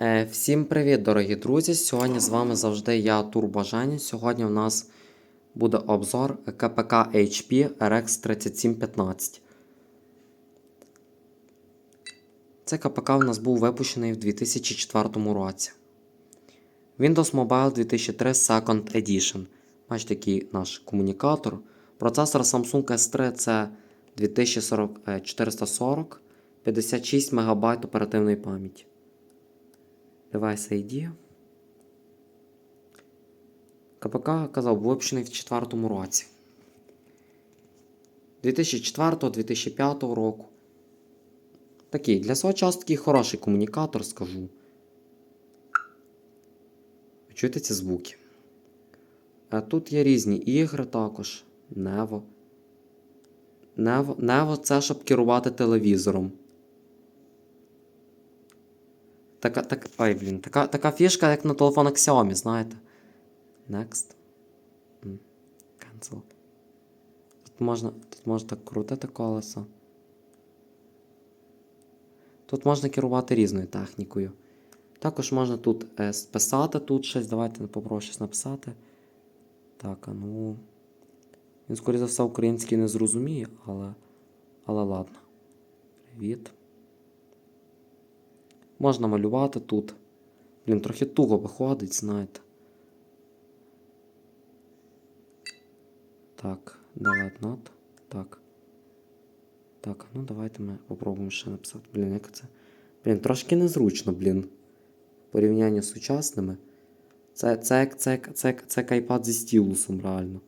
Е, Всім привіт, дорогі друзі! Сьогодні з вами завжди я Турбажані. Сьогодні у нас буде обзор КПК HP RX 3715. Цей КПК у нас був випущений в 2004 році. Windows Mobile 2003 Second Edition. Бачите, такий наш комунікатор. Процесор Samsung S3 це 2440, 56 МБ оперативної пам'яті. Device ID. КПК казав, був випущений в 2004 році. 2004-2005 року. Такий, для свого часу такий хороший комунікатор, скажу. Чуєте ці звуки? А тут є різні ігри також. Нево. Нево, Нево це щоб керувати телевізором. Така, так, ой, блін, така, така фішка, як на телефонах Xiaomi, знаєте. Next. Cancel. Тут можна, тут можна так крутити колесо. Тут можна керувати різною технікою. Також можна тут е, списати тут щось. Давайте попробую щось написати. Так, а ну. Він, скоріше за все, український не зрозуміє, але. Але ладно. Привіт. Можна малювати тут. Блін, трохи туго виходить, знаєте. Так, delete not. Так. Так, ну давайте ми попробуємо ще написати. Блін, як це? Блін, трошки незручно, блін. В порівнянні з сучасними. Це, це, це, це, це iPad зі стілусом, реально.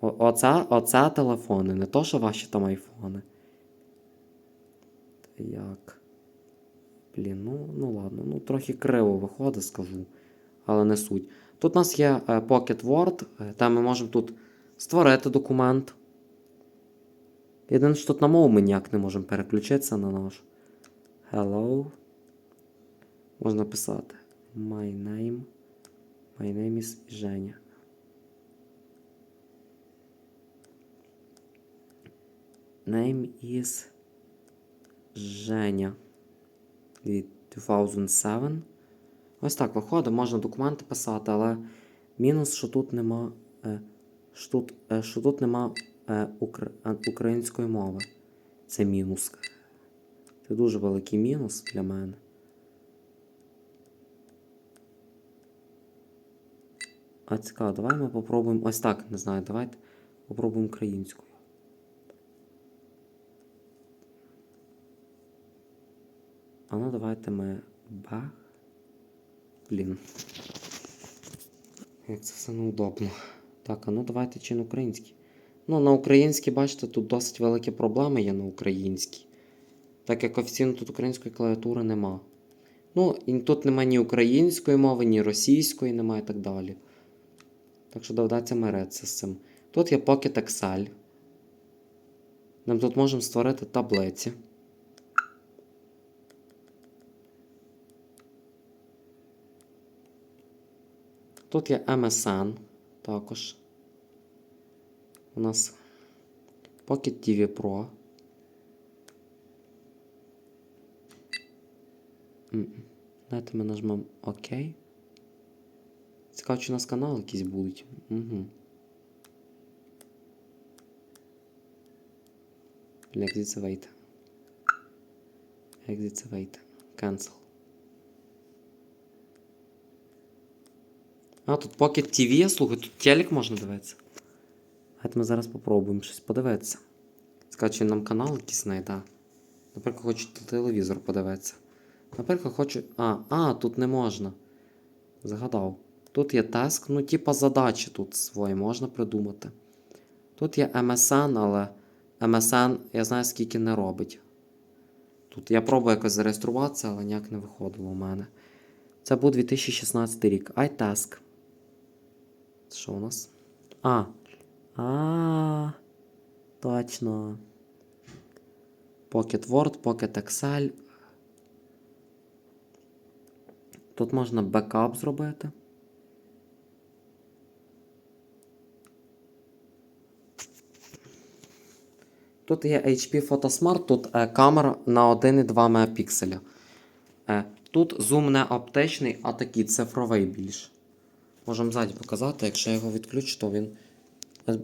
О, оце, оце телефони, не то, що ваші там айфони. Як? Блін, ну, ну ладно, ну трохи криво виходить, скажу, але не суть. Тут у нас є е, Pocket Word, е, де ми можемо тут створити документ. Єдине, що тут на мову ми ніяк не можемо переключитися на наш. Hello. Можна писати. My name. My name is Женя. Name is Женя. Від 2007. Ось так виходить, можна документи писати, але мінус, що тут нема, е, що тут, е, що тут нема е, укр, української мови. Це мінус. Це дуже великий мінус для мене. А цікаво, давай ми попробуємо. Ось так, не знаю, давайте попробуємо українською. А ну давайте ми бах. Блін. Як це все неудобно. Так, а ну давайте чи на українській. Ну, на українській, бачите, тут досить великі проблеми є на українській. Так як офіційно тут української клавіатури нема. Ну, і тут немає ні української мови, ні російської немає і так далі. Так що доведеться миритися з цим. Тут є Pocket Excel. Ми тут можемо створити таблиці. Тут є MSN також. У нас Pocket TV Pro. Давайте ми нажмемо ОК. Цікаво, чи у нас канал якісь будуть. Угу. Exit wait. Exit wait. А, тут Pocket TV, слухай, тут телек можна дивитися. Давайте ми зараз попробуємо щось подивитися. Скажу, нам канал якийсь знайде. Наприклад, хочу телевізор подивитися. Наприклад, хочу. А, а, тут не можна. Згадав. Тут є теск, ну, типа задачі тут свої можна придумати. Тут є MSN, але MSN я знаю, скільки не робить. Тут я пробую якось зареєструватися, але ніяк не виходило у мене. Це був 2016 рік. iTask. Що у нас? А. А. Точно. Pocket Word, Pocket Excel. Тут можна бекап зробити. Тут є HP PhotoSmart, тут е, камера на 1,2 Мп. Е, Тут зум не оптичний, а такий цифровий більш. Можемо ззаді показати, якщо я його відключу, то він.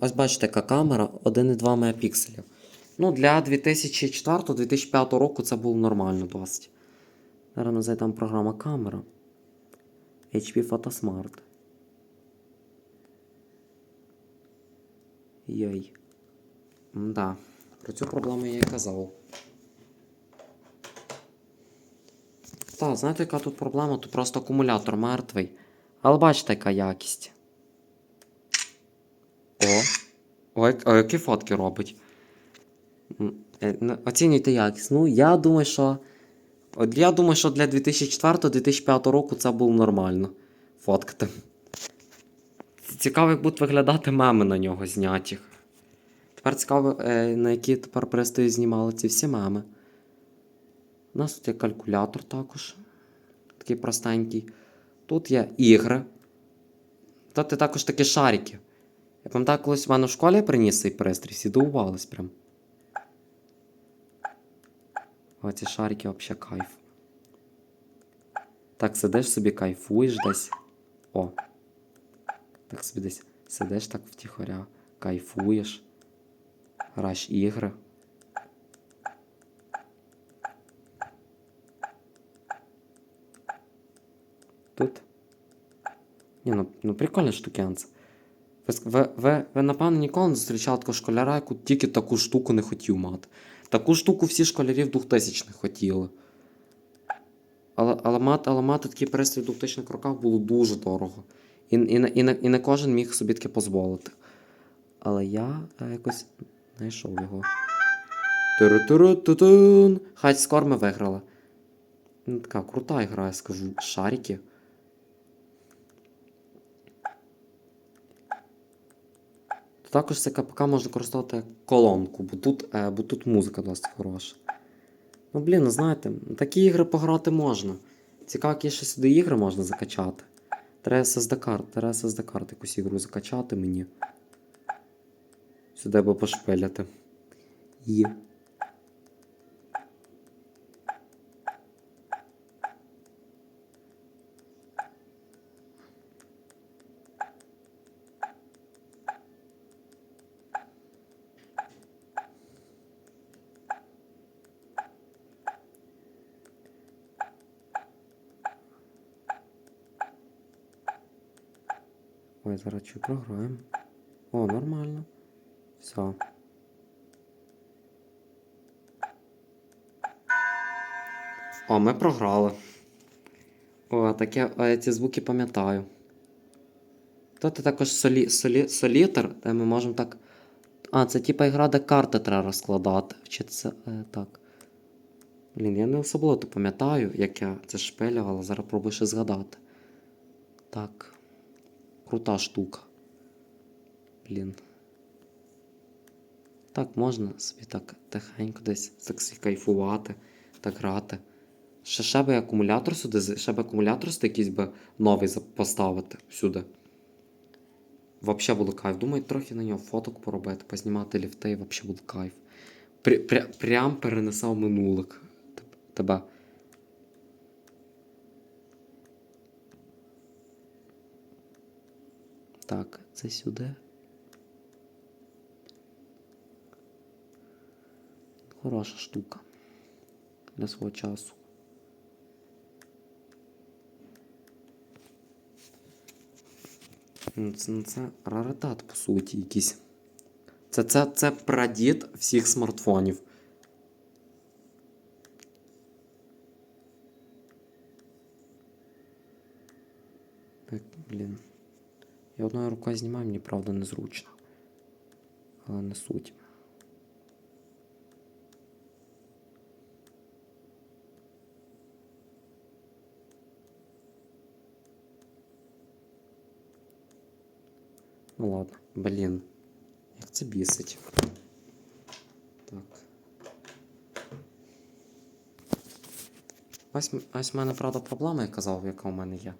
Ось, бачите, яка камера 1,2 мегапікселів. Ну, для 2004-2005 року це було нормально досить. Зараз ми зайдемо програма камера. HP Photosmart. Йой. Да. Про цю проблему я і казав. Так, знаєте, яка тут проблема? Тут просто акумулятор мертвий. Але бачите, яка якість. О! О, о які фотки робить. Е, Оцінюйте якість. Ну, я думаю, що. Я думаю, що для 2004-2005 року це було нормально. Фоткати. Цікаво, як будуть виглядати меми на нього зняті. Тепер цікаво, е, на які тепер пристрої знімали ці всі меми. У нас тут є калькулятор також. Такий простенький. Тут є ігри. Тут є також такі шарики. Я пам'ятаю, колись в мене в школі приніс цей пристрій, всі дивувались прям. О, ці шарики взагалі кайф. Так сидиш собі, кайфуєш десь. О. Так собі десь сидиш так втіхоря, кайфуєш. Граєш ігри. Тут. Ні, ну, ну прикольна штукенце. Ви, ви, ви, напевно, ніколи не зустрічали такого школяра, яку тільки таку штуку не хотів мати. Таку штуку всі школярі в 2000-х хотіли. Але, але, мати, але мати такий пристрій в 2000-х роках було дуже дорого. І, і, не- і, не- і не кожен міг собі таке дозволити. Але я е, якось знайшов його. Хай скоро ми виграли. Ну, така крута гра, я скажу. Шарики. Також це КПК можна користувати як колонку, бо тут, е, бо тут музика досить хороша. Ну, блін, ну знаєте, такі ігри пограти можна. Цікаво, які ще сюди ігри можна закачати. Треба SSD карт, треба SSD карт якусь ігру закачати мені. Сюди би пошпиляти. Є. Ой, зараз чи програємо. О, нормально. Все. О, ми програли. О, таке, е, ці звуки пам'ятаю. Тут також солі, солі, солітер, де ми можемо так. А, це типа ігра, де карти треба розкладати. Чи це е, так. Блін, я не особливо пам'ятаю, як я це шпилював, але зараз пробую ще згадати. Так. Крута штука. Блін. Так, можна собі так тихенько десь так кайфувати, так грати. Ще, ще би акумулятор сюди, ще би акумулятор якийсь би новий поставити сюди. Вообще буде кайф. Думаю, трохи на нього фоток поробити, познімати ліфти, і вообще буде кайф. Пря, пря, прям перенесе в минулик тебе. Так, це сюди. Хороша штука для свого часу. Ну, Це, ну, це раритет, по суті, якийсь. Це, це, це прадід всіх смартфонів. Так, блін. Я одною рукою знімаю, мені правда незручно. Але не суть. Ну ладно, блін. Як це бісить. Так. Ось, ось в мене, правда, проблема, я казав, яка у мене є.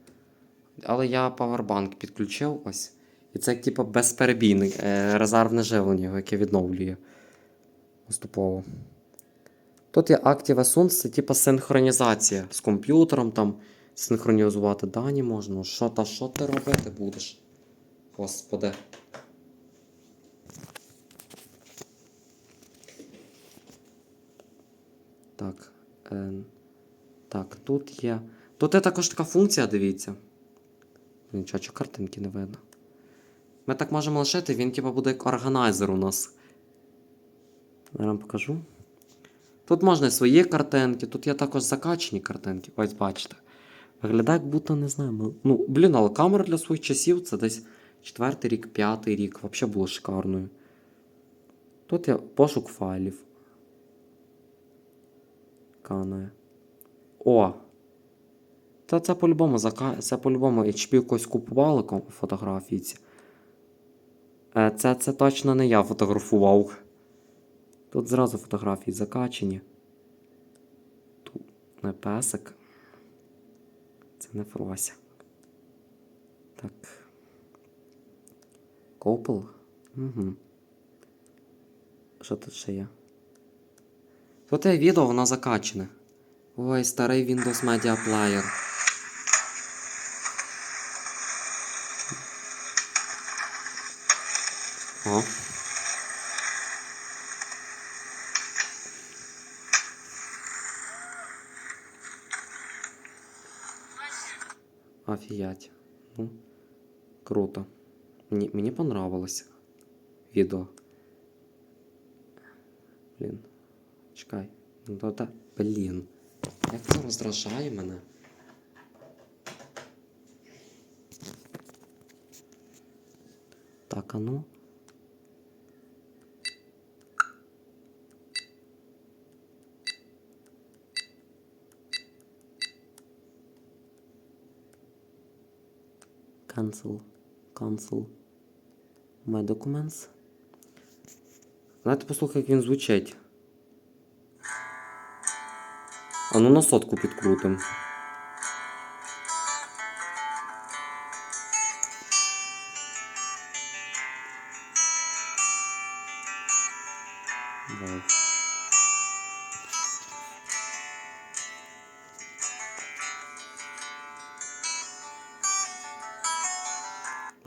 Але я павербанк підключив ось. І це як типу безперебійне е, резервне живлення, яке відновлює поступово. Тут є Active Assunt, це типа синхронізація з комп'ютером, там синхронізувати дані можна. Що та що ти робити будеш? Господи. Так. Е, так, тут є. Тут є також така функція, дивіться. Нічого, що картинки не видно. Ми так можемо лишити, він типа буде як органайзер у нас. Я вам покажу. Тут можна і свої картинки, тут є також закачені картинки. Ось бачите. Виглядає, як будто не знаю. Ну, блін, але камера для своїх часів це десь четвертий рік, п'ятий рік. Взагалі було шикарною. Тут є пошук файлів. Канає. О! Та це по-любому це по-любому HP якось купували фотографії. Е, Це, це точно не я фотографував. Тут зразу фотографії закачені. Тут не песик. Це не Фрося. Так. Копел. Угу. Що тут ще є? Тут є відео, воно закачене. Ой, старий Windows Media Player. О. Офігеть. Ну, круто. Мені, мені понравилося відео. Блін. Чекай. Ну та. Блін. Як це роздражає мене? Так, а ну. Cancel. Cancel. My documents. Давайте послухай, як він звучить. А ну на сотку підкрутим.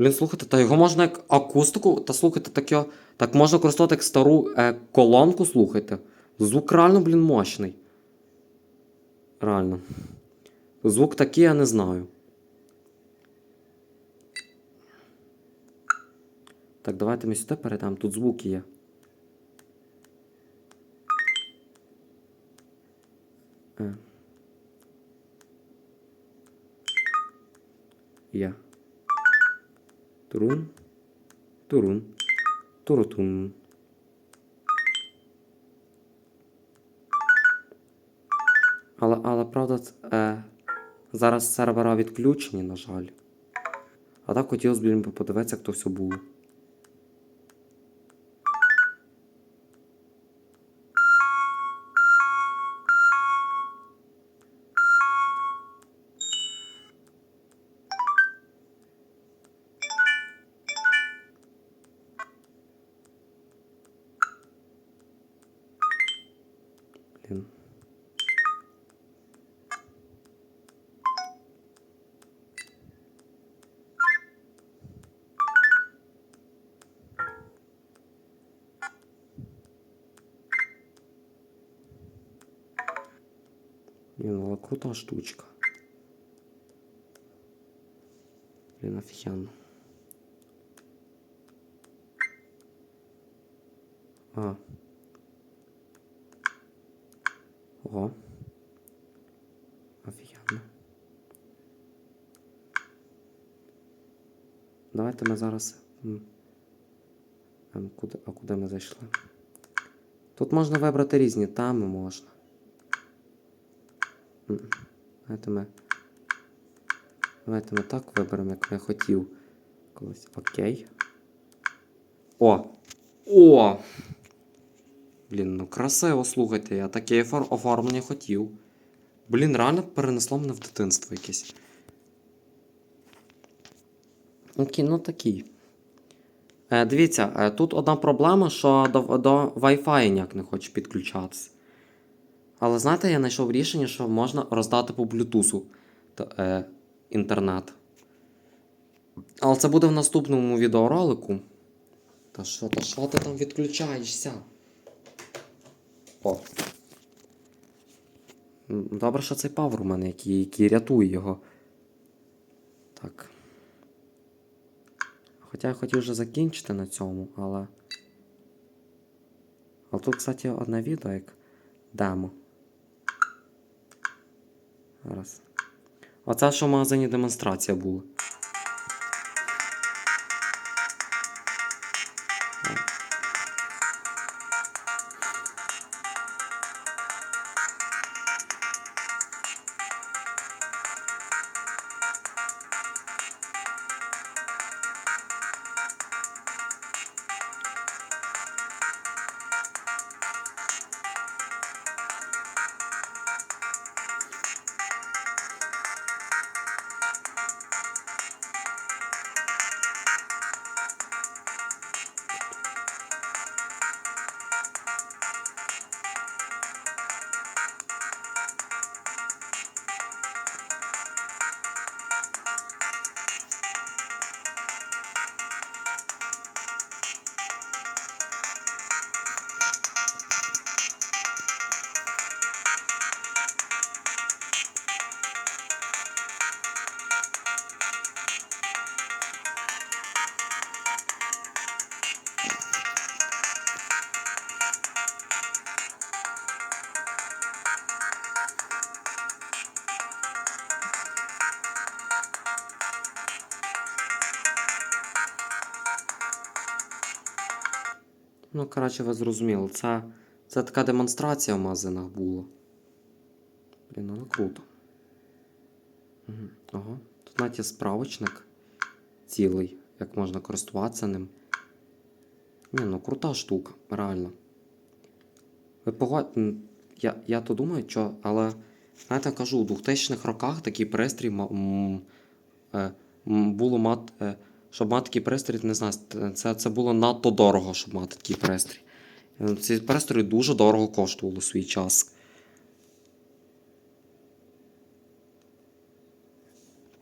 Блін, слухайте, та його можна як акустику, та слухайте, таке, так можна користувати як стару е, колонку, слухайте. Звук реально, блін, мощний. Реально. Звук такий, я не знаю. Так, давайте ми сюди перейдемо. Тут звуки є. Е. Є. Турун. Турун. Турутун. Але, але правда, е, зараз сервера відключені, на жаль. А так хотілося б подивитися, хто все було. Блін, але крута штучка. Блін, офігенно. А. Ого. Офігенно. Давайте ми зараз. ем, Куди, а куди ми зайшли? Тут можна вибрати різні теми можна. Давайте ми. Давайте ми так виберемо, як я хотів. Колись. Окей. О! О! Блін, ну красиво, слухайте, я таке оформлення хотів. Блін, реально перенесло мене в дитинство якесь. Окей, ну такий. Е, дивіться, е, тут одна проблема, що до, до Wi-Fi ніяк не хоче підключатися. Але знаєте, я знайшов рішення, що можна роздати по блютусу е, інтернет. Але це буде в наступному відеоролику. Та що, та що ти там відключаєшся? О. Добре, що цей павер у мене, який, який рятує його. Так. Хоча я хотів вже закінчити на цьому, але. Але тут, кстати, одне відео як демо. Зараз. Оце, що в магазині демонстрація була. Ну, коротше, ви зрозуміли, це, це така демонстрація в магазинах була. Блін, ну круто. Ага. Тут навіть є справочник цілий, як можна користуватися ним. Ні, ну крута штука, реально. Ви погод... м, Я, я то думаю, що, але знаєте, кажу, у 2000-х роках такий пристрій ма- м, е, м, було мат, е, щоб мати такий пристрій, не знаю, це, це було надто дорого, щоб мати такий пристрій. Е, Ці пристрої дуже дорого коштували свій час.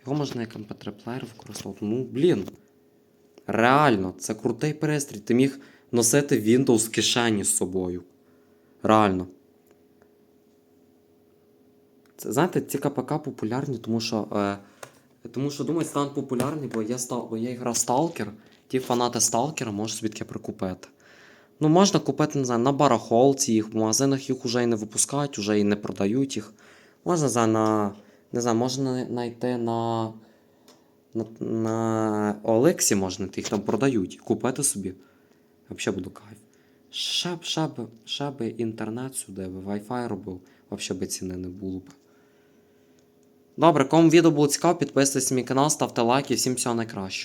Його можна як MP3-плеєр використовувати. Ну, блін. Реально, це крутий пристрій. Ти міг носити Windows в кишені з собою. Реально. Це, знаєте, ці КПК популярні, тому що. Е, тому що думаю, стануть популярні, бо є, стал, бо є гра Stalker. Ті фанати Stalker можуть таке прикупити. Ну, можна купити, не знаю, на барахолці їх, в магазинах їх вже і не випускають, вже і не продають їх. Можна за на. Не знаю, можна знайти на. На, на Олексі можна їх там продають. Купити собі. Взагалі буде кайф. Ще б, б, б інтернет сюди, би Wi-Fi робив, взагалі би ціни не було б. Добре, кому відео було цікаво, підписуйтесь на мій канал, ставте лайки, всім всього найкращого.